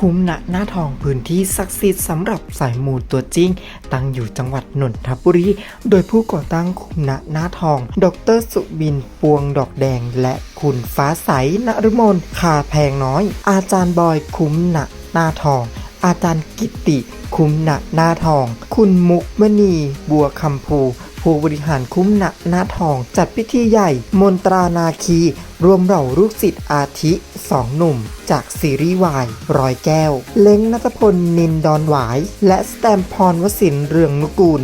คุ้มณหน้าทองพื้นที่ศักดิ์สิทธิ์สำหรับสายมูตัวจริง ตั้งอยู่จังหวัดนนทบุรี โดยผู้ก่อตั้งคุ้มณหน้าทอง ดรสุบินปวงดอกแดง และคุณฟ้าใสนฤมลคาแพงน้อย อาจารย์บอยคุ้มณหน้าทอง อาจารย์กิตติคุ้มณหน้าทอง คุณมุกมณี บัวคำภู ผู้บริหารคุ้มหน้าทองจัดพิธีใหญ่ มนตรานาคี รวมเหล่าลูกศิษย์อาทิสองหนุ่ม จากซีรีส์วายร้อยแก้ว เล้งนัทพลนินดอนหวาย และสแตมพรวสินเรืองนุกูล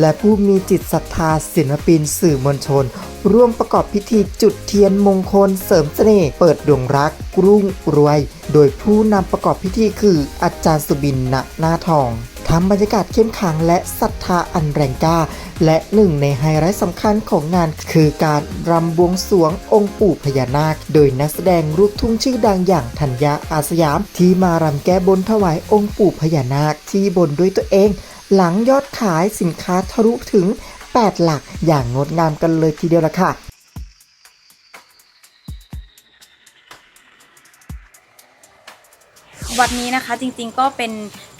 และผู้มีจิตศรัทธาศิลปินสื่อมวลชน ร่วมประกอบพิธีจุดเทียนมงคลเสริมเสน่ห์เปิดดวงรักรุ่งรวย โดยผู้นำประกอบพิธีคืออาจารย์สุบินณหน้าทอง ทำบรรยากาศเข้มขังและศรัทธาอันแรงกล้า และหนึ่งในไฮไลท์สำคัญของงาน คือการรำบวงสรวงองค์ปู่พญานาค โดยนักแสดงลูกทุ่งชื่อดังอย่างธัญญาอาสยาม ที่มารำแก้บนถวายองค์ปู่พญานาคที่บนด้วยตัวเอง หลังยอดขายสินค้าทะลุถึง 8 หลักอย่างงดงามกันเลยทีเดียวละค่ะวันนี้นะคะจริงๆก็เป็น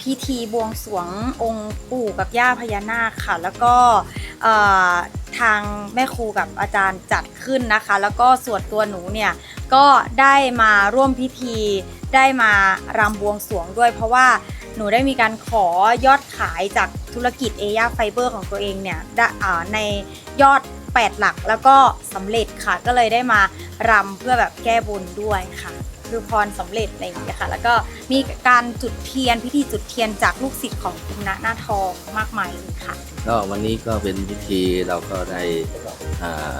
พิธีบวงสรวงองค์ปู่กับย่าพญานาคค่ะ แล้วก็ทางแม่ครูกับอาจารย์จัดขึ้นนะคะ แล้วก็ส่วนตัวหนูเนี่ยก็ได้มาร่วมพิธีได้มารำบวงสรวงด้วย เพราะว่าหนูได้มีการขอยอดขายจากธุรกิจเอย่าไฟเบอร์ของตัวเองเนี่ยในยอด 8 หลักแล้วก็สำเร็จค่ะ ก็เลยได้มารำเพื่อแบบแก้บนด้วยค่ะ คือพรสำเร็จอะไรอย่างเงี้ยค่ะ แล้วก็มีการจุดเทียนพิธีจุดเทียนจากลูกศิษย์ของคุณณหน้าทองมากมายเลยค่ะ ก็วันนี้ก็เป็นพิธีเราก็ได้อ่า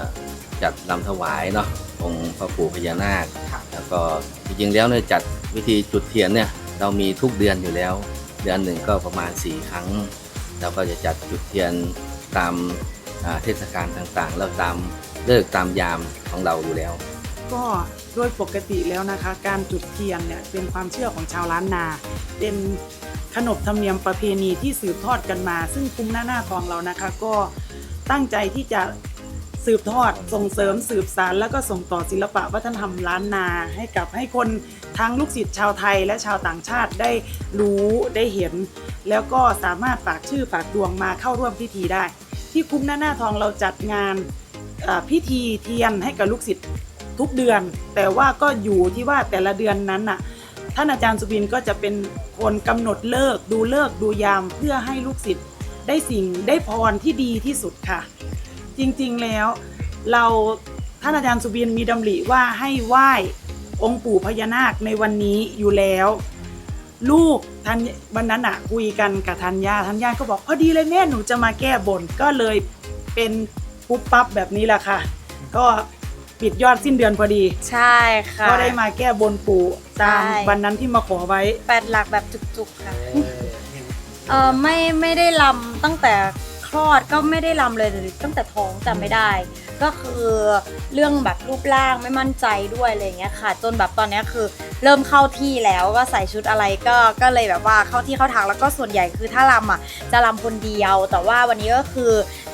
จัดลำถวายเนาะองค์พระปู่พญานาค แล้วก็จริงๆแล้วเนี่ยจัดวิธีจุดเทียนเนี่ยเรามีทุกเดือนอยู่แล้ว เดือนหนึ่งก็ประมาณ 4 ครั้ง เราก็จะจัดจุดเทียนตามอ่าเทศกาลต่างๆ แล้วตามเลิกษ์ตามยามของเราอยู่แล้ว ก็โดยปกติแล้วนะคะ การจุดเทียนเนี่ยเป็นความเชื่อของชาวล้านนา เป็นขนบธรรมเนียมประเพณีที่สืบทอดกันมา ซึ่งคุ้มหน้าหน้าทองเรานะคะ ก็ตั้งใจที่จะสืบทอดส่งเสริมสืบสาร แล้วก็ส่งต่อศิลปะวัฒนธรรมล้านนาให้กับให้คนทั้งลูกศิษย์ชาวไทยและชาวต่างชาติได้รู้ได้เห็น แล้วก็สามารถฝากชื่อฝากดวงมาเข้าร่วมพิธีได้ ที่คุ้มหน้าหน้าทองเราจัดงานพิธีเทียนให้กับลูกศิษย์ ทุกเดือน แต่ว่าก็อยู่ที่ว่าแต่ละเดือนนั้นน่ะท่านอาจารย์สุบินก็จะเป็นคนกำหนดเลิกดูเลิกดูยามเพื่อให้ลูกศิษย์ได้สิ่งได้พรที่ดีที่สุดค่ะ จริงๆแล้วเราท่านอาจารย์สุบินมีดำริว่าให้ไหว้องค์ปู่พญานาคในวันนี้อยู่แล้ว ลูกทันวันนั้นอะคุยกันกับธัญญาธัญญาก็บอกพอดีเลยแม่หนูจะมาแก้บนก็เลยเป็นปุ๊บปั๊บแบบนี้แหละค่ะ ก็ ปิดยอดสิ้นเดือนพอดี ใช่ค่ะ ก็ได้มาแก้บนปู่ตามใช่ วันนั้นที่มาขอไว้ แปดหลักแบบจุกๆค่ะ เออไม่ไม่ได้ลำตั้งแต่คลอดก็ไม่ได้ลำเลยหรือตั้งแต่ท้องจำไม่ได้ ก็คือเรื่องแบบรูปร่างไม่มั่นใจด้วยอะไรอย่างเงี้ยค่ะ จนแบบตอนเนี้ยคือเริ่มเข้าที่แล้วว่าใส่ชุดอะไรก็ก็เลยแบบว่าเข้าที่เข้าทางแล้วก็ส่วนใหญ่คือถ้าลำอะจะลำคนเดียว แต่ว่าวันนี้ก็คือ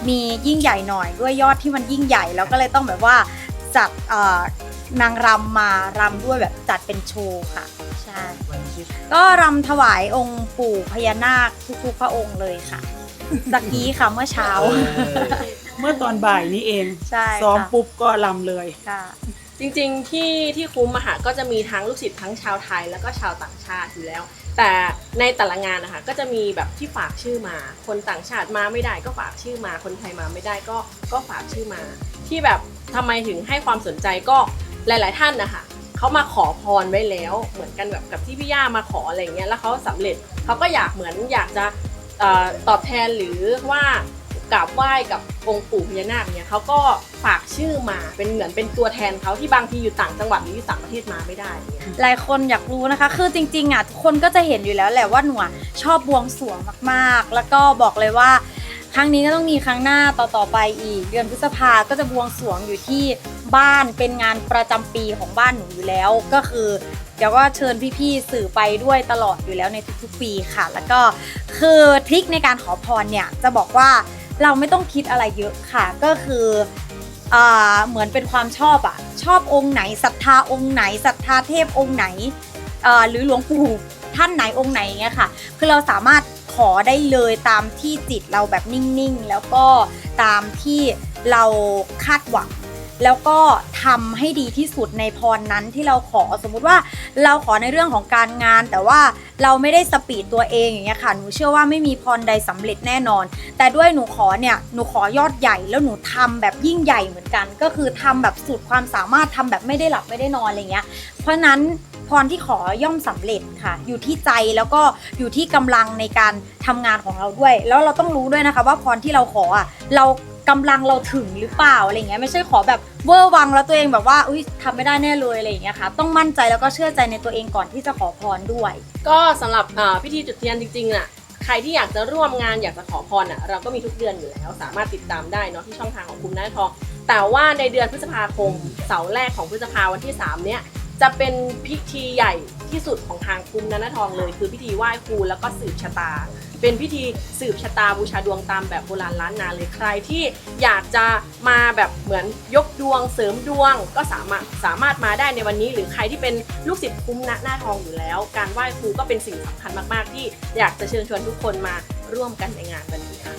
มียิ่งใหญ่หน่อยด้วยยอดที่มันยิ่งใหญ่แล้วก็เลยต้องแบบว่า จัดเอ่อนางรำมารำด้วยแบบจัดเป็นโชว์ค่ะใช่ก็รำถวายองค์ปู่พญานาคทุกๆพระองค์เลยค่ะตะกี้ค่ะเมื่อเช้า เมื่อตอนบ่ายนี้เอง ใช่ซ้อมค่ะ ปุ๊บก็ลำเลย ค่ะ จริงๆที่ที่คุ้มอะค่ะก็จะมีทั้งลูกศิษย์ทั้งชาวไทยแล้วก็ชาวต่างชาติอยู่แล้ว แต่ในแต่ละงานนะคะก็จะมีแบบที่ฝากชื่อมา คนต่างชาติมาไม่ได้ก็ฝากชื่อมา คนไทยมาไม่ได้ก็ก็ฝากชื่อมา ที่แบบทำไมถึงให้ความสนใจก็หลาย ๆ ท่านนะคะเขามาขอพรไว้แล้วเหมือนกันแบบกับที่พี่ย่ามาขออะไรเงี้ยแล้วเขาสำเร็จเขาก็อยากเหมือนอยากจะตอบแทนหรือว่ากราบไหว้กับองค์ปู่พญานาคเนี่ยเขาก็ฝากชื่อมาเป็นเหมือนเป็นตัวแทนเขาที่บางทีอยู่ต่างจังหวัดหรืออยู่ต่างประเทศมาไม่ได้อย่างเงี้ยหลายคนอยากรู้นะคะ คือจริงๆอะทุกคนก็จะเห็นอยู่แล้วแหละว่าหนูชอบบวงสรวงมากๆ แล้วก็บอกเลยว่า ครั้งนี้ก็ต้องมีครั้งหน้าต่อๆไปอีก เดือนพฤษภาก็จะบวงสรวงอยู่ที่บ้านเป็นงานประจำปีของบ้านหนูอยู่แล้ว ก็คือเดี๋ยวก็เชิญพี่ๆสื่อไปด้วยตลอดอยู่แล้วในทุกๆปีค่ะ แล้วก็คือทริคในการขอพรเนี่ยจะบอกว่าเราไม่ต้องคิดอะไรเยอะค่ะ ก็คือเหมือนเป็นความชอบอะชอบองค์ไหนศรัทธาองค์ไหนศรัทธาเทพองค์ไหนหรือหลวงปู่ ท่านไหนองค์ไหนอย่างเงี้ยค่ะ คือเราสามารถขอได้เลยตามที่จิตเราแบบนิ่งๆ แล้วก็ตามที่เราคาดหวัง แล้วก็ทำให้ดีที่สุดในพรนั้นที่เราขอสมมุติว่าเราขอในเรื่องของการงาน แต่ว่าเราไม่ได้สปีดตัวเองอย่างเงี้ยค่ะหนูเชื่อว่าไม่มีพรใดสำเร็จแน่นอน แต่ด้วยหนูขอเนี่ยหนูขอยอดใหญ่แล้วหนูทำแบบยิ่งใหญ่เหมือนกัน ก็คือทำแบบสุดความสามารถทำแบบไม่ได้หลับไม่ได้นอนอะไรเงี้ยเพราะนั้น พรที่ขอย่อมสำเร็จค่ะ อยู่ที่ใจแล้วก็อยู่ที่กำลังในการทำงานของเราด้วย แล้วเราต้องรู้ด้วยนะคะ ว่าพรที่เราขออะเรากำลังเราถึงหรือเปล่าอะไรเงี้ยไม่ใช่ขอแบบเวอร์วังแล้วตัวเองแบบว่าอุ้ยทำไม่ได้แน่เลยอะไรอย่างเงี้ยค่ะต้องมั่นใจแล้วก็เชื่อใจในตัวเองก่อนที่จะขอพรด้วย ก็สำหรับพิธีจุดเทียนจริงๆน่ะใครที่อยากจะร่วมงานอยากจะขอพรอะเราก็มีทุกเดือนอยู่แล้ว สามารถติดตามได้เนาะที่ช่องทางของคุณน้าทองแต่ว่าในเดือนพฤษภาคมเสาร์แรกของพฤษภาวันที่ 3 เนี่ย จะเป็นพิธีใหญ่ที่สุดของทางคุ้มนันทองเลย คือพิธีไหว้ครูแล้วก็สืบชะตา เป็นพิธีสืบชะตาบูชาดวงตามแบบโบราณล้านนาเลยใครที่อยากจะมาแบบเหมือนยกดวงเสริมดวงก็สามารถสามารถมาได้ในวันนี้ หรือใครที่เป็นลูกศิษย์คุ้มณหน้าทองอยู่แล้ว การไหว้ครูก็เป็นสิ่งสำคัญมาก ๆ ที่อยากจะเชิญชวนทุกคนมาร่วมกันในงานวันนี้ค่ะ